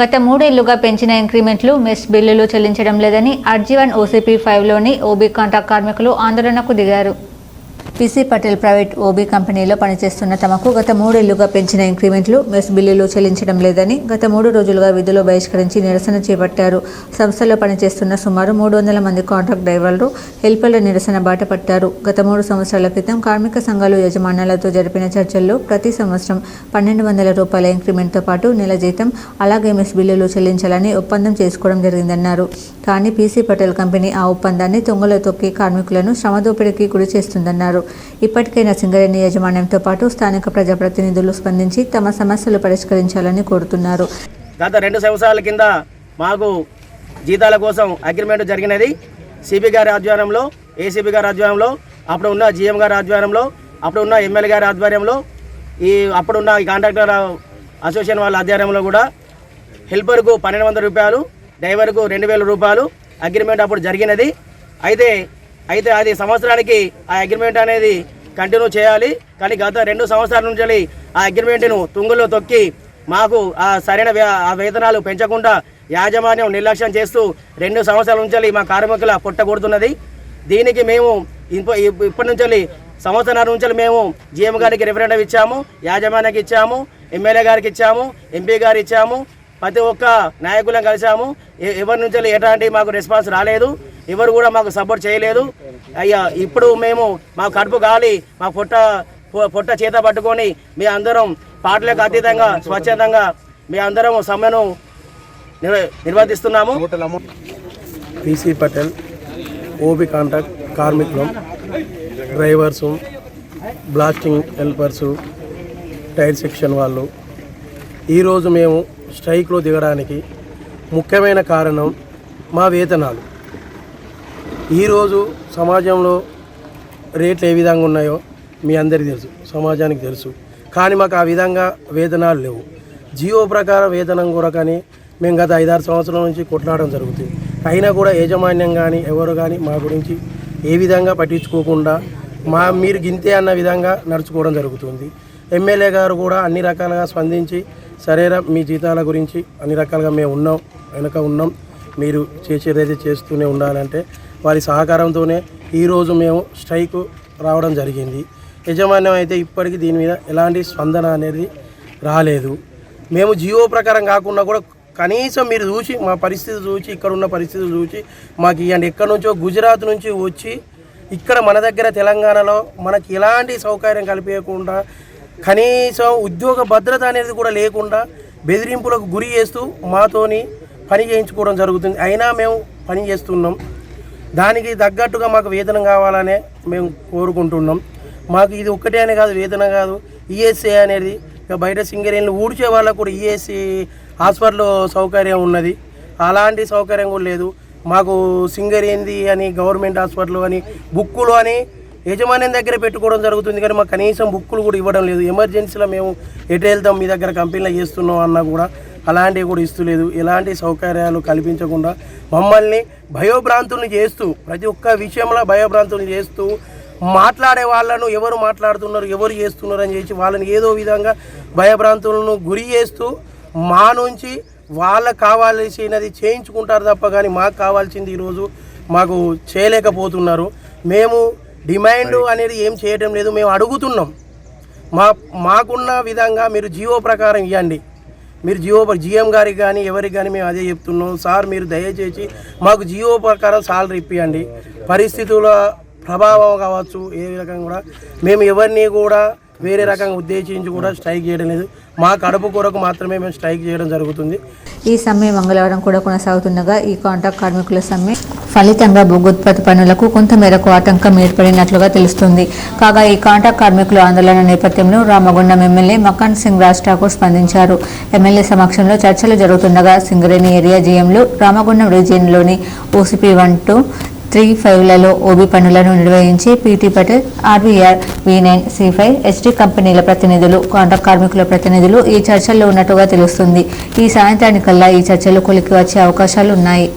గత మూడేళ్ళుగా పెంచిన ఇంక్రిమెంట్లు మెస్ బిల్లులు చెల్లించడం లేదని అర్జీవన్ ఓసీపీ ఫైవ్లోని ఓబీ కాంట్రాక్ట్ కార్మికులు ఆందోళనకు దిగారు. పీసీ పటేల్ ప్రైవేట్ ఓబీ కంపెనీలో పనిచేస్తున్న తమకు గత మూడేళ్ళుగా పెంచిన ఇంక్రిమెంట్లు మెస్ బిల్లులు చెల్లించడం లేదని గత మూడు రోజులుగా విధులు బహిష్కరించి నిరసన చేపట్టారు. సంస్థలో పనిచేస్తున్న సుమారు మూడు వందల మంది కాంట్రాక్ట్ డ్రైవర్లు హెల్పర్ల నిరసన బాట పట్టారు. గత మూడు సంవత్సరాల క్రితం కార్మిక సంఘాలు యజమానులతో జరిపిన చర్చల్లో ప్రతి సంవత్సరం పన్నెండు వందల రూపాయల ఇంక్రిమెంట్తో పాటు నెల జీతం అలాగే మెస్ బిల్లులు చెల్లించాలని ఒప్పందం చేసుకోవడం జరిగిందన్నారు. కానీ పీసీ పటేల్ కంపెనీ ఆ ఒప్పందాన్ని తొంగలో తొక్కి కార్మికులను శ్రమదోపిడికి గురి చేస్తుందన్నారు. ఇప్పటికైనా సింగరేణి యాజమాన్యంతో పాటు స్థానిక ప్రజాప్రతినిధులు స్పందించి తమ సమస్యలు పరిష్కరించాలని కోరుతున్నారు. గత రెండు సంవత్సరాల కింద మాకు జీతాల కోసం అగ్రిమెంట్ జరిగినది. సిబి గారి ఆధ్వర్యంలో ఏసీబీ గారి ఆధ్వర్యంలో అప్పుడు ఉన్న జిఎం గారి ఆధ్వర్యంలో అప్పుడు ఉన్న ఎమ్మెల్యే గారి ఆధ్వర్యంలో ఈ అప్పుడున్న ఈ కాంట్రాక్టర్ అసోసియేషన్ వాళ్ళ ఆధ్వర్యంలో కూడా హెల్పర్కు పన్నెండు వందల రూపాయలు డ్రైవర్కు రెండు వేల రూపాయలు అగ్రిమెంట్ అప్పుడు జరిగినది. అయితే అయితే అది సంవత్సరానికి ఆ అగ్రిమెంట్ అనేది కంటిన్యూ చేయాలి. కానీ గత రెండు సంవత్సరాల నుంచి ఆ అగ్రిమెంట్ను తుంగులో తొక్కి మాకు ఆ సరైన ఆ వేతనాలు పెంచకుండా యాజమాన్యం నిర్లక్ష్యం చేస్తూ రెండు సంవత్సరాల నుంచి మా కార్మికుల పుట్టగొడుతున్నది దీనికి మేము ఇప్ప- ఇప్పటి నుంచి సంవత్సరాల నుంచి మేము జీఎం గారికి రిఫరెండం ఇచ్చాము యాజమాన్యానికి ఇచ్చాము ఎమ్మెల్యే గారికి ఇచ్చాము ఎంపీ గారు ఇచ్చాము ప్రతి ఒక్క నాయకులను కలిసాము. ఎ- ఎవరి నుంచి ఎలాంటి మాకు రెస్పాన్స్ రాలేదు. ఎవరు కూడా మాకు సపోర్ట్ చేయలేదు. అయ్యా ఇప్పుడు మేము మా కడుపు గాలి మా పొట్ట పొట్ట చేత పట్టుకొని మీ అందరం పాటలకు అతీతంగా స్వచ్ఛందంగా మీ అందరం సమ్మెను నిర్వ- నిర్వర్తిస్తున్నాము. PC Patel OB contract కార్మికులం drivers blasting helpers tyre section వాళ్ళు. ఈరోజు మేము స్ట్రైక్లో దిగడానికి ముఖ్యమైన కారణం మా వేతనాలు. ఈరోజు సమాజంలో రేట్లు ఏ విధంగా ఉన్నాయో మీ అందరికీ తెలుసు సమాజానికి తెలుసు. కానీ మాకు ఆ విధంగా వేతనాలు లేవు. జియో ప్రకారం వేతనం కొరకని మేము గత ఐదారు సంవత్సరాల నుంచి కొట్లాడడం జరుగుతుంది. అయినా కూడా యాజమాన్యం కానీ ఎవరు కానీ మా గురించి ఏ విధంగా పట్టించుకోకుండా మా మీరు గింతే అన్న విధంగా నడుచుకోవడం జరుగుతుంది. ఎమ్మెల్యే గారు కూడా అన్ని రకాలుగా స్పందించి సరేరా మీ జీతాల గురించి అన్ని రకాలుగా మేము ఉన్నాం వెనక ఉన్నాం మీరు చేసేదైతే చేస్తూనే ఉండాలంటే వారి సహకారంతోనే ఈరోజు మేము స్ట్రైక్ రావడం జరిగింది. యజమాన్యం అయితే ఇప్పటికీ దీని మీద ఎలాంటి స్పందన అనేది రాలేదు. మేము జియో ప్రకారం కాకుండా కూడా కనీసం మీరు చూసి మా పరిస్థితి చూసి ఇక్కడ ఉన్న పరిస్థితి చూసి మాకు ఇవ్వండి ఎక్కడి నుంచో గుజరాత్ నుంచి వచ్చి ఇక్కడ మన దగ్గర తెలంగాణలో మనకి ఎలాంటి సౌకర్యం కల్పించకుండా కనీసం ఉద్యోగ భద్రత అనేది కూడా లేకుండా బెదిరింపులకు గురి చేస్తూ మాతోని పని చేయించుకోవడం జరుగుతుంది. అయినా మేము పని చేస్తున్నాం. దానికి తగ్గట్టుగా మాకు వేతనం కావాలనే మేము కోరుకుంటున్నాం. మాకు ఇది ఒక్కటే అనే కాదు వేతనం కాదు. ఈఎస్ఏ అనేది ఇక బయట సింగరేణిలు ఊడ్చే వాళ్ళకు కూడా ఈఎస్సి హాస్పిటల్ సౌకర్యం ఉన్నది. అలాంటి సౌకర్యం కూడా లేదు. మాకు సింగరేంది అని గవర్నమెంట్ హాస్పిటల్ అని బుక్కులు అని యజమాన్యం దగ్గర పెట్టుకోవడం జరుగుతుంది కానీ మాకు కనీసం బుక్కులు కూడా ఇవ్వడం లేదు. ఎమర్జెన్సీలో మేము ఎటు వెళ్తాం మీ దగ్గర కంపెనీలో చేస్తున్నాం అన్నా కూడా అలాంటివి కూడా ఇస్తలేదు. ఎలాంటి సౌకర్యాలు కల్పించకుండా మమ్మల్ని భయోభ్రాంతుల్ని చేస్తూ ప్రతి ఒక్క విషయంలో భయోభ్రాంతుల్ని చేస్తూ మాట్లాడే వాళ్ళను ఎవరు మాట్లాడుతున్నారు ఎవరు చేస్తున్నారు అని చెప్పి వాళ్ళని ఏదో విధంగా భయభ్రాంతులను గురి చేస్తూ మా నుంచి వాళ్ళకు కావాల్సినది చేయించుకుంటారు తప్ప కానీ మాకు కావాల్సింది ఈరోజు మాకు చేయలేకపోతున్నారు. మేము డిమాండ్ అనేది ఏం చేయటం లేదు మేము అడుగుతున్నాం. మా మాకున్న విధంగా మీరు జియో ప్రకారం ఇవ్వండి మీరు జియో జిఎం గారికి కానీ ఎవరికి కానీ మేము అదే చెప్తున్నాం. సార్ మీరు దయచేసి మాకు జియో ప్రకారం సాలరీ ఇప్పియండి. పరిస్థితుల ప్రభావం కావచ్చు ఏ రకంగా కూడా. మేము ఎవరిని కూడా వేరే రకంగా ఉద్దేశించి కూడా స్ట్రైక్ చేయడం లేదు. మా కడుపు కొరకు మాత్రమే మేము స్ట్రైక్ చేయడం జరుగుతుంది. ఈ సమ్మె మంగళవారం కూడా కొనసాగుతుండగా ఈ కాంట్రాక్ట్ కార్మికుల సమ్మె ఫలితంగా భూగుత్పత్తి పనులకు కొంతమేరకు ఆటంకం ఏర్పడినట్లుగా తెలుస్తుంది. కాగా ఈ కాంట్రాక్ట్ కార్మికుల ఆందోళన నేపథ్యంలో రామగుండం ఎమ్మెల్యే మకాన్ సింగ్ రాజ్ ఠాకూర్ స్పందించారు. ఎమ్మెల్యే సమక్షంలో చర్చలు జరుగుతుండగా సింగరేణి ఏరియా జీఎంలు రామగుండం రీజియన్లోని ఓసీపీ వన్ టూ త్రీ ఫైవ్లలో ఓబీ పనులను నిర్వహించి PT Patel RVR V nine C five HD కంపెనీల ప్రతినిధులు కాంట్రాక్ట్ కార్మికుల ప్రతినిధులు ఈ చర్చల్లో ఉన్నట్టుగా తెలుస్తుంది. ఈ సాయంత్రానికల్లా ఈ చర్చలు కొలికి వచ్చే అవకాశాలు ఉన్నాయి